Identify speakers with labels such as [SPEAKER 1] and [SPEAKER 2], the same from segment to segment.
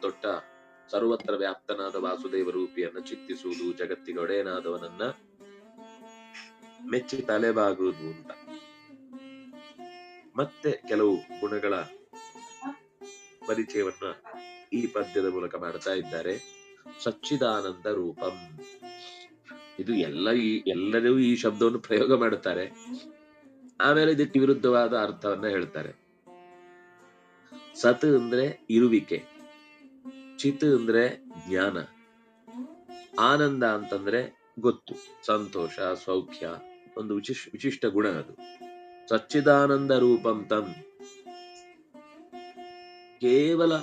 [SPEAKER 1] ತೊಟ್ಟ ಸರ್ವತ್ರ ವ್ಯಾಪ್ತನಾದ ವಾಸುದೇವ ರೂಪಿಯನ್ನ ಚಿತ್ತಿಸುವುದು, ಜಗತ್ತಿಗೆ ಒಡೆಯನಾದವನನ್ನ ಮೆಚ್ಚಿ ತಲೆಬಾಗುವುದು ಅಂತ. ಮತ್ತೆ ಕೆಲವು ಗುಣಗಳ ಪರಿಚಯವನ್ನ ಈ ಪದ್ಯದ ಮೂಲಕ ಮಾಡ್ತಾ ಇದ್ದಾರೆ. ಸಚ್ಚಿದಾನಂದ ರೂಪಂ. ಇದು ಎಲ್ಲ ಈ ಎಲ್ಲರೂ ಈ ಶಬ್ದವನ್ನು ಪ್ರಯೋಗ ಮಾಡುತ್ತಾರೆ. ಆಮೇಲೆ ಇದಕ್ಕೆ ವಿರುದ್ಧವಾದ ಅರ್ಥವನ್ನ ಹೇಳ್ತಾರೆ. ಸತ್ ಅಂದ್ರೆ ಇರುವಿಕೆ. ಚಿತ್ ಅಂದ್ರೆ ಜ್ಞಾನ. ಆನಂದ ಅಂತಂದ್ರೆ ಗೊತ್ತು, ಸಂತೋಷ, ಸೌಖ್ಯ, ಒಂದು ವಿಶಿಷ್ಟ ವಿಶಿಷ್ಟ ಗುಣ ಅದು. ಸಚ್ಚಿದಾನಂದ ರೂಪಂ ತಂ. ಕೇವಲ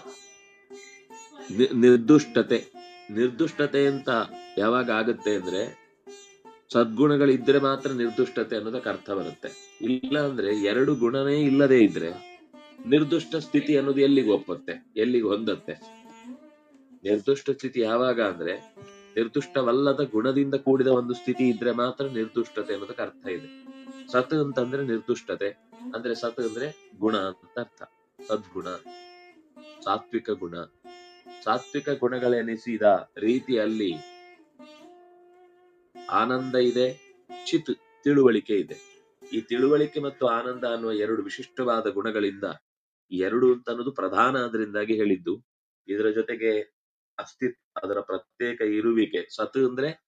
[SPEAKER 1] ನಿರ್ದುಷ್ಟತೆ ನಿರ್ದುಷ್ಟತೆ ಅಂತ ಯಾವಾಗ ಆಗುತ್ತೆ ಅಂದ್ರೆ ಸದ್ಗುಣಗಳಿದ್ರೆ ಮಾತ್ರ ನಿರ್ದುಷ್ಟತೆ ಅನ್ನೋದಕ್ಕೆ ಅರ್ಥ ಬರುತ್ತೆ. ಇಲ್ಲ ಅಂದ್ರೆ ಎರಡು ಗುಣನೇ ಇಲ್ಲದೆ ಇದ್ರೆ ನಿರ್ದುಷ್ಟ ಸ್ಥಿತಿ ಅನ್ನೋದು ಎಲ್ಲಿಗೆ ಒಪ್ಪುತ್ತೆ? ಎಲ್ಲಿಗೆ ಹೊಂದತ್ತೆ? ನಿರ್ದುಷ್ಟ ಸ್ಥಿತಿ ಯಾವಾಗ ಅಂದ್ರೆ ನಿರ್ದುಷ್ಟವಲ್ಲದ ಗುಣದಿಂದ ಕೂಡಿದ ಒಂದು ಸ್ಥಿತಿ ಇದ್ರೆ ಮಾತ್ರ ನಿರ್ದುಷ್ಟತೆ ಅನ್ನೋದಕ್ಕೆ ಅರ್ಥ ಇದೆ. ಸತ್ ಅಂತಂದ್ರೆ ನಿರ್ದುಷ್ಟತೆ, ಅಂದ್ರೆ ಸತ್ ಅಂದ್ರೆ ಗುಣ ಅಂತ ಅರ್ಥ. ಸದ್ಗುಣ, ಸಾತ್ವಿಕ ಗುಣ. ಸಾತ್ವಿಕ ಗುಣಗಳೆನಿಸಿದ ರೀತಿಯಲ್ಲಿ ಆನಂದ ಇದೆ, ಚಿತ್ ತಿಳುವಳಿಕೆ ಇದೆ. ಈ ತಿಳುವಳಿಕೆ ಮತ್ತು ಆನಂದ ಅನ್ನುವ ಎರಡು ವಿಶಿಷ್ಟವಾದ ಗುಣಗಳಿಂದ ಎರಡು ಅಂತ ಅನ್ನೋದು ಪ್ರಧಾನ ಅದರಿಂದಾಗಿ ಹೇಳಿದ್ದು, ಇದರ ಜೊತೆಗೆ ಅಸ್ತಿತ್ವ ಅದರ ಪ್ರತ್ಯೇಕ ಇರುವಿಕೆ. ಸತ್ ಅಂದ್ರೆ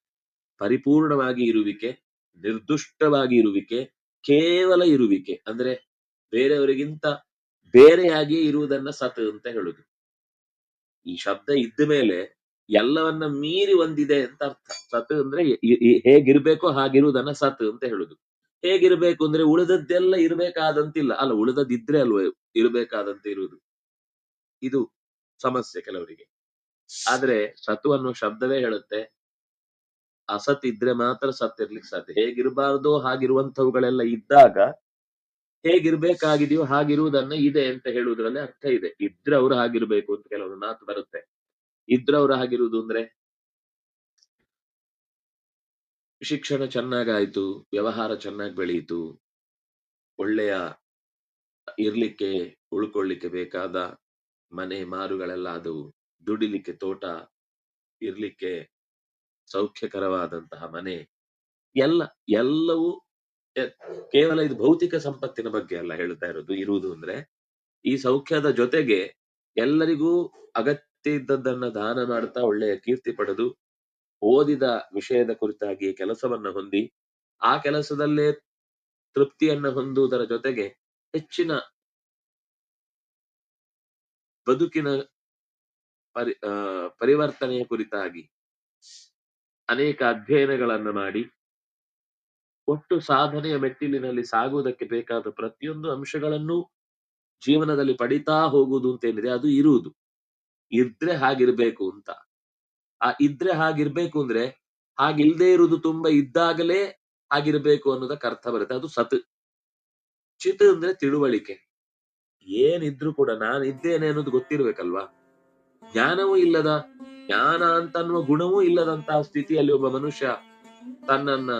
[SPEAKER 1] ಪರಿಪೂರ್ಣವಾಗಿ ಇರುವಿಕೆ, ನಿರ್ದುಷ್ಟವಾಗಿ ಇರುವಿಕೆ, ಕೇವಲ ಇರುವಿಕೆ. ಅಂದ್ರೆ ಬೇರೆಯವರಿಗಿಂತ ಬೇರೆಯಾಗಿ ಇರುವುದನ್ನ ಸತ್ ಅಂತ ಹೇಳುದು. ಈ ಶಬ್ದ ಇದ್ದ ಮೇಲೆ ಎಲ್ಲವನ್ನ ಮೀರಿ ಒಂದಿದೆ ಅಂತ ಅರ್ಥ. ಸತ್ ಅಂದ್ರೆ ಹೇಗಿರ್ಬೇಕೋ ಹಾಗಿರುವುದನ್ನ ಸತ್ ಅಂತ ಹೇಳುದು. ಹೇಗಿರ್ಬೇಕು ಅಂದ್ರೆ ಉಳಿದದ್ದೆಲ್ಲ ಇರ್ಬೇಕಾದಂತಿಲ್ಲ. ಅಲ್ಲ, ಉಳಿದದ್ದಿದ್ರೆ ಅಲ್ವ ಇರ್ಬೇಕಾದಂತೆ ಇರುವುದು. ಇದು ಸಮಸ್ಯೆ ಕೆಲವರಿಗೆ. ಆದ್ರೆ ಸತು ಅನ್ನೋ ಶಬ್ದವೇ ಹೇಳುತ್ತೆ. ಅಸತ್ ಇದ್ರೆ ಮಾತ್ರ ಸತ್ ಇರ್ಲಿಕ್ಕೆ ಸಾಧ್ಯ. ಹೇಗಿರಬಾರ್ದೋ ಹಾಗಿರುವಂತವುಗಳೆಲ್ಲ ಇದ್ದಾಗ ಹೇಗಿರ್ಬೇಕಾಗಿದೆಯೋ ಹಾಗಿರುವುದನ್ನ ಇದೆ ಅಂತ ಹೇಳುವುದರಲ್ಲಿ ಅರ್ಥ ಇದೆ. ಇದ್ರೆ ಅವ್ರು ಹಾಗಿರ್ಬೇಕು ಅಂತ ಕೆಲವೊಂದು ಮಾತು ಬರುತ್ತೆ. ಇದ್ರೆ ಅವ್ರು ಹಾಗಿರುವುದು ಅಂದ್ರೆ ಶಿಕ್ಷಣ ಚೆನ್ನಾಗಾಯ್ತು, ವ್ಯವಹಾರ ಚೆನ್ನಾಗಿ ಬೆಳೆಯಿತು ಒಳ್ಳೆಯ ಇರ್ಲಿಕ್ಕೆ, ಉಳ್ಕೊಳ್ಳಿಕ್ಕೆ ಬೇಕಾದ ಮನೆ, ಮಾರುಗಳೆಲ್ಲ ಆದವು. ದುಡಿಲಿಕ್ಕೆ ತೋಟ, ಇರ್ಲಿಕ್ಕೆ ಸೌಖ್ಯಕರವಾದಂತಹ ಮನೆ, ಎಲ್ಲ, ಎಲ್ಲವೂ ಕೇವಲ ಇದು ಭೌತಿಕ ಸಂಪತ್ತಿನ ಬಗ್ಗೆ ಅಲ್ಲ ಹೇಳ್ತಾ ಇರೋದು, ಇರುವುದು ಅಂದ್ರೆ, ಈ ಸೌಖ್ಯದ ಜೊತೆಗೆ ಎಲ್ಲರಿಗೂ ಅಗತ್ಯ ಇದ್ದದ್ದನ್ನ ದಾನ ಮಾಡ್ತಾ ಒಳ್ಳೆಯ ಕೀರ್ತಿ ಪಡೆದು, ಓದಿದ ವಿಷಯದ ಕುರಿತಾಗಿ ಕೆಲಸವನ್ನ ಹೊಂದಿ, ಆ ಕೆಲಸದಲ್ಲೇ ತೃಪ್ತಿಯನ್ನ ಹೊಂದುವುದರ ಜೊತೆಗೆ ಹೆಚ್ಚಿನ ಬದುಕಿನ ಪರಿ ಪರಿವರ್ತನೆಯ ಕುರಿತಾಗಿ ಅನೇಕ ಅಧ್ಯಯನಗಳನ್ನು ಮಾಡಿ, ಒಟ್ಟು ಸಾಧನೆಯ ಮೆಟ್ಟಿಲಿನಲ್ಲಿ ಸಾಗುವುದಕ್ಕೆ ಬೇಕಾದ ಪ್ರತಿಯೊಂದು ಅಂಶಗಳನ್ನು ಜೀವನದಲ್ಲಿ ಪಡಿತಾ ಹೋಗುವುದು ಅಂತ ಏನಿದೆ, ಅದು ಇರುವುದು. ಇದ್ರೆ ಹಾಗಿರ್ಬೇಕು ಅಂತ. ಆ ಇದ್ರೆ ಹಾಗಿರ್ಬೇಕು ಅಂದ್ರೆ, ಹಾಗಿಲ್ದೇ ಇರುವುದು ತುಂಬಾ ಇದ್ದಾಗಲೇ ಆಗಿರ್ಬೇಕು ಅನ್ನೋದಕ್ಕೆ ಅರ್ಥ ಬರುತ್ತೆ. ಅದು ಸತ್. ಚಿತ್ ಅಂದ್ರೆ ತಿಳುವಳಿಕೆ. ಏನಿದ್ರು ಕೂಡ ನಾನು ಇದ್ದೇನೆ ಅನ್ನೋದು ಗೊತ್ತಿರ್ಬೇಕಲ್ವಾ? ಜ್ಞಾನವೂ ಇಲ್ಲದ, ಜ್ಞಾನ ಅಂತ ಅನ್ನುವ ಗುಣವೂ ಇಲ್ಲದಂತಹ ಸ್ಥಿತಿಯಲ್ಲಿ ಒಬ್ಬ ಮನುಷ್ಯ ತನ್ನನ್ನ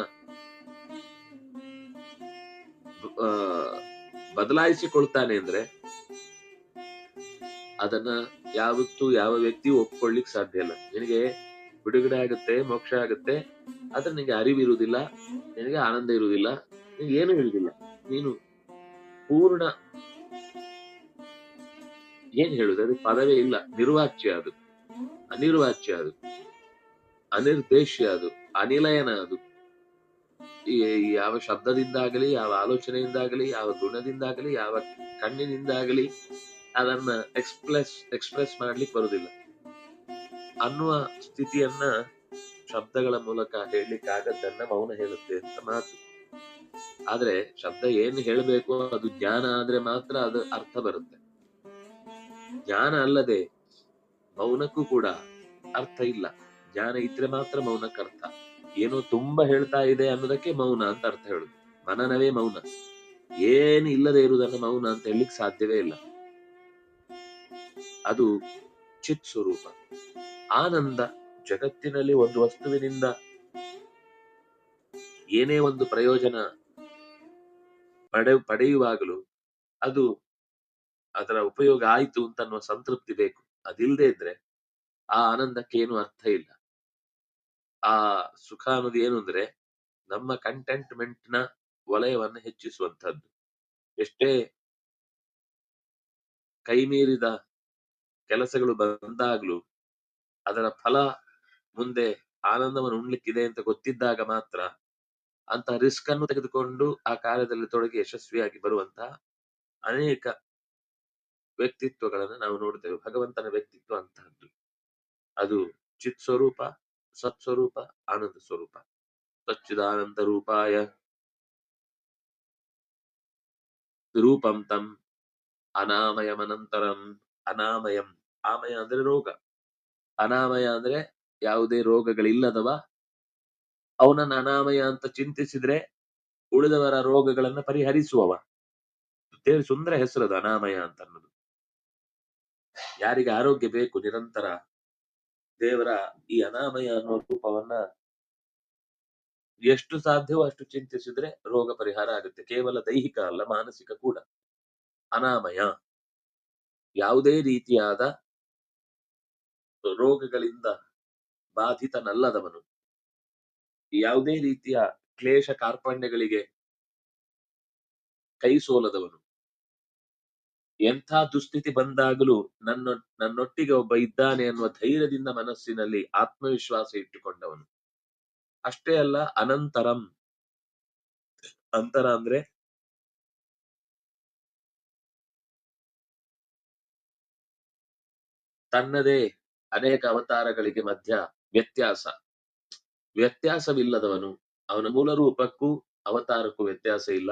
[SPEAKER 1] ಬದಲಾಯಿಸಿಕೊಳ್ತಾನೆ ಅಂದ್ರೆ ಅದನ್ನ ಯಾವತ್ತೂ ಯಾವ ವ್ಯಕ್ತಿಯೂ ಒಪ್ಕೊಳ್ಳಿಕ್ ಸಾಧ್ಯ ಇಲ್ಲ. ನಿನಗೆ ಬಿಡುಗಡೆ ಆಗುತ್ತೆ, ಮೋಕ್ಷ ಆಗುತ್ತೆ, ಆದ್ರೆ ನಿನಗೆ ಅರಿವಿರುವುದಿಲ್ಲ ನಿನಗೆ ಆನಂದ ಇರುವುದಿಲ್ಲ, ನಿನಗೆ ಏನು ಇರುವುದಿಲ್ಲ. ನೀನು ಪೂರ್ಣ ಏನ್ ಹೇಳುದು? ಅದು ಪದವೇ ಇಲ್ಲ. ನಿರ್ವಾಚ್ಯ ಅದು. ಅನಿರ್ವಾಚ್ಯ ಅದು. ಅನಿರ್ದೇಶ್ಯ ಅದು. ಅನಿಲಯನ ಅದು. ಯಾವ ಶಬ್ದದಿಂದಾಗಲಿ, ಯಾವ ಆಲೋಚನೆಯಿಂದಾಗಲಿ, ಯಾವ ಗುಣದಿಂದಾಗಲಿ ಯಾವ ಕಣ್ಣಿನಿಂದಾಗಲಿ ಅದನ್ನ ಎಕ್ಸ್ಪ್ರೆಸ್ ಎಕ್ಸ್ಪ್ರೆಸ್ ಮಾಡ್ಲಿಕ್ಕೆ ಬರುದಿಲ್ಲ. ಅನ್ನುವ ಸ್ಥಿತಿಯನ್ನ ಶಬ್ದಗಳ ಮೂಲಕ ಹೇಳಲಿಕ್ಕೆ ಆಗದ್ದನ್ನ ಮೌನ ಹೇಳುತ್ತೆ ಅಂತ ಮಾತು. ಆದ್ರೆ ಶಬ್ದ ಏನ್ ಹೇಳಬೇಕು, ಅದು ಜ್ಞಾನ ಆದ್ರೆ ಮಾತ್ರ ಅದು ಅರ್ಥ ಬರುತ್ತೆ. ಜ್ಞಾನ ಅಲ್ಲದೆ ಮೌನಕ್ಕೂ ಕೂಡ ಅರ್ಥ ಇಲ್ಲ. ಜ್ಞಾನ ಇದ್ರೆ ಮಾತ್ರ ಮೌನಕ್ಕೆ ಅರ್ಥ. ಏನೋ ತುಂಬಾ ಹೇಳ್ತಾ ಇದೆ ಅನ್ನೋದಕ್ಕೆ ಮೌನ ಅಂತ ಅರ್ಥ ಹೇಳುದು. ಮನನವೇ ಮೌನ. ಏನು ಇಲ್ಲದೆ ಇರುವುದನ್ನು ಮೌನ ಅಂತ ಹೇಳಲಿಕ್ಕೆ ಸಾಧ್ಯವೇ ಇಲ್ಲ. ಅದು ಚಿತ್ ಸ್ವರೂಪ. ಆನಂದ ಜಗತ್ತಿನಲ್ಲಿ ಒಂದು ವಸ್ತುವಿನಿಂದ ಏನೇ ಒಂದು ಪ್ರಯೋಜನ ಪಡೆ, ಪಡೆಯುವಾಗಲೂ ಅದು ಅದರ ಉಪಯೋಗ ಆಯ್ತು ಅಂತ ಅನ್ನುವ ಸಂತೃಪ್ತಿ ಬೇಕು. ಅದಿಲ್ಲದೆ ಇದ್ರೆ ಆ ಆನಂದಕ್ಕೆ ಏನು ಅರ್ಥ ಇಲ್ಲ. ಆ ಸುಖ ಅನ್ನೋದು ಏನು ಅಂದ್ರೆ ನಮ್ಮ ಕಂಟೆಂಟ್ಮೆಂಟ್ನ ವಲಯವನ್ನು ಹೆಚ್ಚಿಸುವಂತಹದ್ದು ಎಷ್ಟೇ ಕೈ ಮೀರಿದ ಕೆಲಸಗಳು ಬಂದಾಗ್ಲೂ ಅದರ ಫಲ ಮುಂದೆ ಆನಂದವನ್ನು ಉಣ್ಲಿಕ್ಕಿದೆ ಅಂತ ಗೊತ್ತಿದ್ದಾಗ ಮಾತ್ರ ಅಂತ ರಿಸ್ಕ್ ಅನ್ನು ತೆಗೆದುಕೊಂಡು ಆ ಕಾರ್ಯದಲ್ಲಿ ತೊಡಗಿ ಯಶಸ್ವಿಯಾಗಿ ಬರುವಂತಹ ಅನೇಕ ವ್ಯಕ್ತಿತ್ವಗಳನ್ನು ನಾವು ನೋಡ್ತೇವೆ. ಭಗವಂತನ ವ್ಯಕ್ತಿತ್ವ ಅಂತಹದ್ದು. ಅದು ಚಿತ್ ಸ್ವರೂಪ ಸತ್ ಸ್ವರೂಪ ಆನಂದ ಸ್ವರೂಪ. ಸಚ್ಚಿದಾನಂದ ರೂಪಾಯ. ರೂಪಂ ತಂ ಅನಾಮಯಮನಂತರಂ. ಅನಾಮಯಂ. ಆಮಯ ಅಂದ್ರೆ ರೋಗ. ಅನಾಮಯ ಅಂದ್ರೆ ಯಾವುದೇ ರೋಗಗಳಿಲ್ಲದವ. ಅವನನ್ನ ಅನಾಮಯ ಅಂತ ಚಿಂತಿಸಿದ್ರೆ ಉಳಿದವರ ರೋಗಗಳನ್ನ ಪರಿಹರಿಸುವವ. ಸುಂದರ ಹೆಸರು ಅದು ಅನಾಮಯ ಅಂತ ಅನ್ನೋದು. ಯಾರಿಗೆ ಆರೋಗ್ಯ ಬೇಕು ನಿರಂತರ ದೇವರ ಈ ಅನಾಮಯ ಅನ್ನೋ ರೂಪವನ್ನ ಎಷ್ಟು ಸಾಧ್ಯವೋ ಅಷ್ಟು ಚಿಂತಿಸಿದ್ರೆ ರೋಗ ಪರಿಹಾರ ಆಗುತ್ತೆ. ಕೇವಲ ದೈಹಿಕ ಅಲ್ಲ, ಮಾನಸಿಕ ಕೂಡ. ಅನಾಮಯ. ಯಾವುದೇ ರೀತಿಯಾದ ರೋಗಗಳಿಂದ ಬಾಧಿತನಲ್ಲದವನು, ಯಾವುದೇ ರೀತಿಯ ಕ್ಲೇಶ ಕಾರ್ಪಣ್ಯಗಳಿಗೆ ಕೈ ಸೋಲದವನು ಎಂಥ ದುಸ್ಥಿತಿ ಬಂದಾಗಲೂ ನನ್ನ, ನನ್ನೊಟ್ಟಿಗೆ ಒಬ್ಬ ಇದ್ದಾನೆ ಅನ್ನುವ ಧೈರ್ಯದಿಂದ ಮನಸ್ಸಿನಲ್ಲಿ ಆತ್ಮವಿಶ್ವಾಸ ಇಟ್ಟುಕೊಂಡವನು. ಅಷ್ಟೇ ಅಲ್ಲ, ಅನಂತರಂ. ಅಂತರ ಅಂದ್ರೆ? ತನ್ನದೇ ಅನೇಕ ಅವತಾರಗಳಿಗೆ ಮಧ್ಯ ವ್ಯತ್ಯಾಸ. ವ್ಯತ್ಯಾಸವಿಲ್ಲದವನು. ಅವನ ಮೂಲ ರೂಪಕ್ಕೂ ಅವತಾರಕ್ಕೂ ವ್ಯತ್ಯಾಸ ಇಲ್ಲ.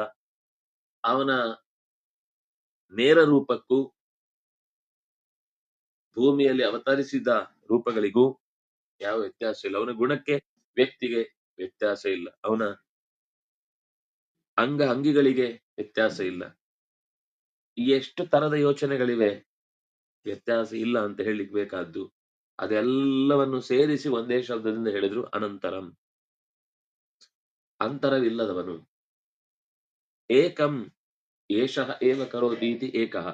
[SPEAKER 1] ಅವನ ನೇರ ರೂಪಕ್ಕೂ ಭೂಮಿಯಲ್ಲಿ ಅವತರಿಸಿದ ರೂಪಗಳಿಗೂ ಯಾವ ವ್ಯತ್ಯಾಸ ಇಲ್ಲ. ಅವನ ಗುಣಕ್ಕೆ ವ್ಯಕ್ತಿಗೆ ವ್ಯತ್ಯಾಸ ಇಲ್ಲ. ಅವನ ಅಂಗ ಅಂಗಿಗಳಿಗೆ ವ್ಯತ್ಯಾಸ ಇಲ್ಲ. ಎಷ್ಟು ತರದ ಯೋಚನೆಗಳಿವೆ, ವ್ಯತ್ಯಾಸ ಇಲ್ಲ ಅಂತ ಹೇಳಿಕ್ ಬೇಕಾದ್ದು ಅದೆಲ್ಲವನ್ನು ಸೇರಿಸಿ ಒಂದೇ ಶಬ್ದದಿಂದ ಹೇಳಿದ್ರು ಅನಂತರಂ. ಅಂತರವಿಲ್ಲದವನು. ಏಕಂ ಏಷಃ ಏವ ಕರೋತೀತಿ ಏಕಃ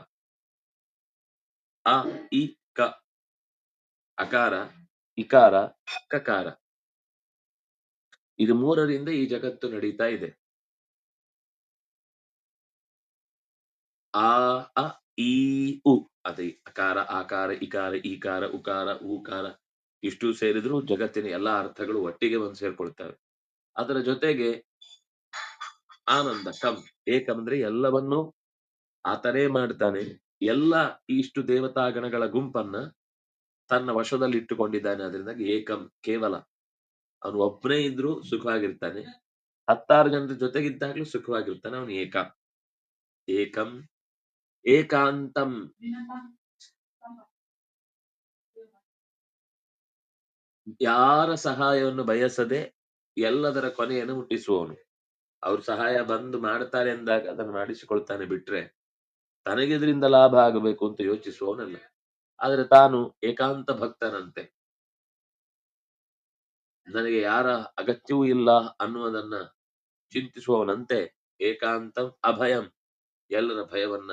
[SPEAKER 1] ಅ ಇ ಕ ಅಕಾರ ಇಕಾರ ಕಕಾರ ಇದು ಮೂರರಿಂದ ಈ ಜಗತ್ತು ನಡೀತಾ ಇದೆ. ಆ, ಅ ಇ ಉ ಅದೇ ಅಕಾರ, ಆಕಾರ, ಇಕಾರ, ಈಕಾರ, ಉಕಾರ, ಊಕಾರ ಇಷ್ಟು ಸೇರಿದ್ರು ಜಗತ್ತಿನ ಎಲ್ಲಾ ಅರ್ಥಗಳು ಒಟ್ಟಿಗೆ ಬಂದು ಸೇರ್ಕೊಳ್ತವೆ. ಅದರ ಜೊತೆಗೆ ಆನಂದ ಕಂ ಏಕಂದ್ರೆ ಎಲ್ಲವನ್ನೂ ಆತನೇ ಮಾಡ್ತಾನೆ. ಎಲ್ಲ ಇಷ್ಟು ದೇವತಾಗಣಗಳ ಗುಂಪನ್ನ ತನ್ನ ವಶದಲ್ಲಿ ಇಟ್ಟುಕೊಂಡಿದ್ದಾನೆ ಅದರಿಂದ ಏಕಂ, ಕೇವಲ. ಅವನು ಒಬ್ಬನೇ ಇದ್ರೂ ಸುಖವಾಗಿರ್ತಾನೆ. ಹತ್ತಾರು ಜನರ ಜೊತೆಗಿದ್ದಾಗ್ಲೂ ಸುಖವಾಗಿರ್ತಾನೆ. ಅವನು ಏಕ. ಏಕಂ, ಏಕಾಂತಂ. ಯಾರ ಸಹಾಯವನ್ನು ಬಯಸದೆ ಎಲ್ಲದರ ಕೊನೆಯನ್ನು ಮುಟ್ಟಿಸುವವನು. ಅವ್ರ ಸಹಾಯ ಬಂದು ಮಾಡ್ತಾರೆ ಎಂದಾಗ ಅದನ್ನು ಮಾಡಿಸಿಕೊಳ್ತಾನೆ ಬಿಟ್ರೆ ತನಗೆ ಇದರಿಂದ ಲಾಭ ಆಗಬೇಕು ಅಂತ ಯೋಚಿಸುವವನಲ್ಲ. ಆದ್ರೆ ತಾನು ಏಕಾಂತ ಭಕ್ತನಂತೆ. ನನಗೆ ಯಾರ ಅಗತ್ಯವೂ ಇಲ್ಲ ಅನ್ನುವುದನ್ನ ಚಿಂತಿಸುವವನಂತೆ ಏಕಾಂತಂ ಅಭಯಂ. ಎಲ್ಲರ ಭಯವನ್ನ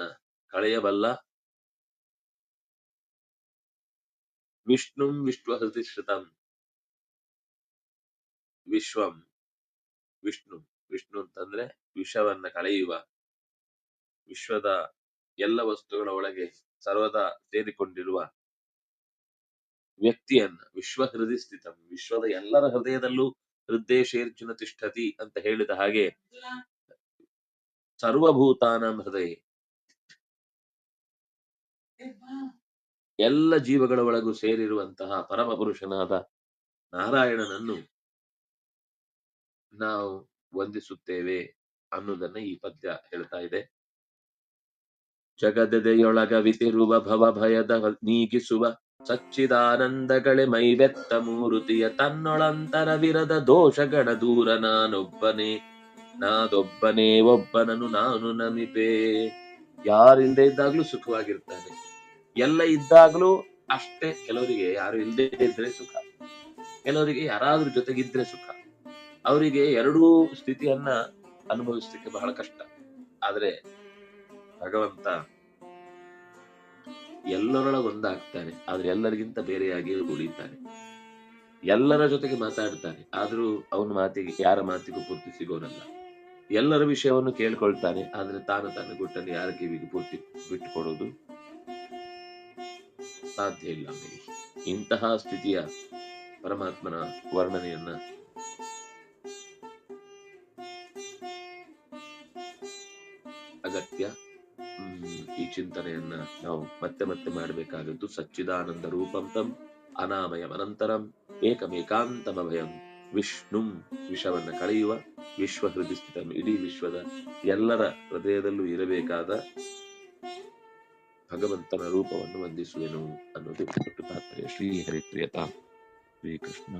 [SPEAKER 1] ಕಳೆಯಬಲ್ಲ. ವಿಷ್ಣುಂ ವಿಶ್ವಹೃತಿಶ್ರುತಂ ವಿಶ್ವಂ ವಿಷ್ಣು. ವಿಷ್ಣು ಅಂತಂದ್ರೆ ವಿಷವನ್ನ ಕಳೆಯುವ. ವಿಶ್ವದ ಎಲ್ಲ ವಸ್ತುಗಳ ಒಳಗೆ ಸರ್ವದ ಸೇರಿಕೊಂಡಿರುವ ವ್ಯಕ್ತಿಯನ್ನ, ವಿಶ್ವ ಹೃದಯ ಸ್ಥಿತ, ವಿಶ್ವದ ಎಲ್ಲರ ಹೃದಯದಲ್ಲೂ ಹೃದಯ ಶೇರ್ಜುನ ತಿಷ್ಠತಿ ಅಂತ ಹೇಳಿದ ಹಾಗೆ ಸರ್ವಭೂತಾನ ಹೃದಯ. ಎಲ್ಲ ಜೀವಗಳ ಒಳಗೂ ಸೇರಿರುವಂತಹ ಪರಮ ಪುರುಷನಾದ ನಾರಾಯಣನನ್ನು ನಾವು ವಂದಿಸುತ್ತೇವೆ ಅನ್ನೋದನ್ನ ಈ ಪದ್ಯ ಹೇಳ್ತಾ ಇದೆ. ಜಗದೆದೆಯೊಳಗವಿತಿರುವ ಭವ ಭಯದ ನೀಗಿಸುವ ಸಚ್ಚಿದಾನಂದಗಳೇ ಮೈವೆತ್ತ ಮೂರುತಿಯ ತನ್ನೊಳಂತರವಿರದ ದೋಷಗಳ ದೂರ ನಾನೊಬ್ಬನೇ, ನಾದೊಬ್ಬನೇ ಒಬ್ಬನನು ನಾನು ನಮಿಪೆ. ಯಾರಿಲ್ಲದೆ ಇದ್ದಾಗ್ಲೂ ಸುಖವಾಗಿರ್ತಾನೆ. ಎಲ್ಲ ಇದ್ದಾಗ್ಲೂ ಅಷ್ಟೇ. ಕೆಲವರಿಗೆ ಯಾರು ಇಲ್ಲದೆ ಇದ್ರೆ ಸುಖ. ಕೆಲವರಿಗೆ ಯಾರಾದ್ರೂ ಜೊತೆಗಿದ್ರೆ ಸುಖ. ಅವರಿಗೆ ಎರಡೂ ಸ್ಥಿತಿಯನ್ನ ಅನುಭವಿಸ್ಲಿಕ್ಕೆ ಬಹಳ ಕಷ್ಟ. ಆದ್ರೆ ಭಗವಂತ ಎಲ್ಲರೊಳಗೆ ಒಂದಾಗ್ತಾನೆ, ಆದ್ರೆ ಎಲ್ಲರಿಗಿಂತ ಬೇರೆಯಾಗಿ ಉಳಿತಾನೆ. ಎಲ್ಲರ ಜೊತೆಗೆ ಮಾತಾಡ್ತಾನೆ, ಆದ್ರೂ ಅವನ ಮಾತಿಗೆ, ಯಾರ ಮಾತಿಗೂ ಪೂರ್ತಿ ಸಿಗೋರಲ್ಲ ಎಲ್ಲರ ವಿಷಯವನ್ನು ಕೇಳ್ಕೊಳ್ತಾನೆ, ಆದ್ರೆ ತಾನು ತನ್ನ ಗುಟ್ಟನ್ನು ಯಾರ ಕಿವಿಗೆ ಪೂರ್ತಿ ಬಿಟ್ಟುಕೊಡೋದು ಸಾಧ್ಯ ಇಲ್ಲ ಅವನಿಗೆ. ಇಂತಹ ಸ್ಥಿತಿಯ ಪರಮಾತ್ಮನ ವರ್ಣನೆಯನ್ನ ಚಿಂತನೆಯನ್ನ ನಾವು ಮತ್ತೆ ಮತ್ತೆ ಮಾಡಬೇಕಾದದ್ದು ಸಚ್ಚಿದಾನಂದ ರೂಪಂ ತಂ ಅನಾಮಯಂ ಅನಂತರಂ ಏಕಮೇಕಾಂತಮಭಯಂ ವಿಷ್ಣುಂ ವಿಷವನ್ನ ಕಳೆಯುವ ವಿಶ್ವ ಹೃದಯ ಸ್ಥಿತಂ. ಇಡೀ ವಿಶ್ವದ ಎಲ್ಲರ ಹೃದಯದಲ್ಲೂ ಇರಬೇಕಾದ ಭಗವಂತನ ರೂಪವನ್ನು ವಂದಿಸುವೆನು ಅನ್ನೋದು ತಾತ್ಪರ್ಯ ಶ್ರೀ ಹರಿಪ್ರಿಯತಾ. ಶ್ರೀಕೃಷ್ಣ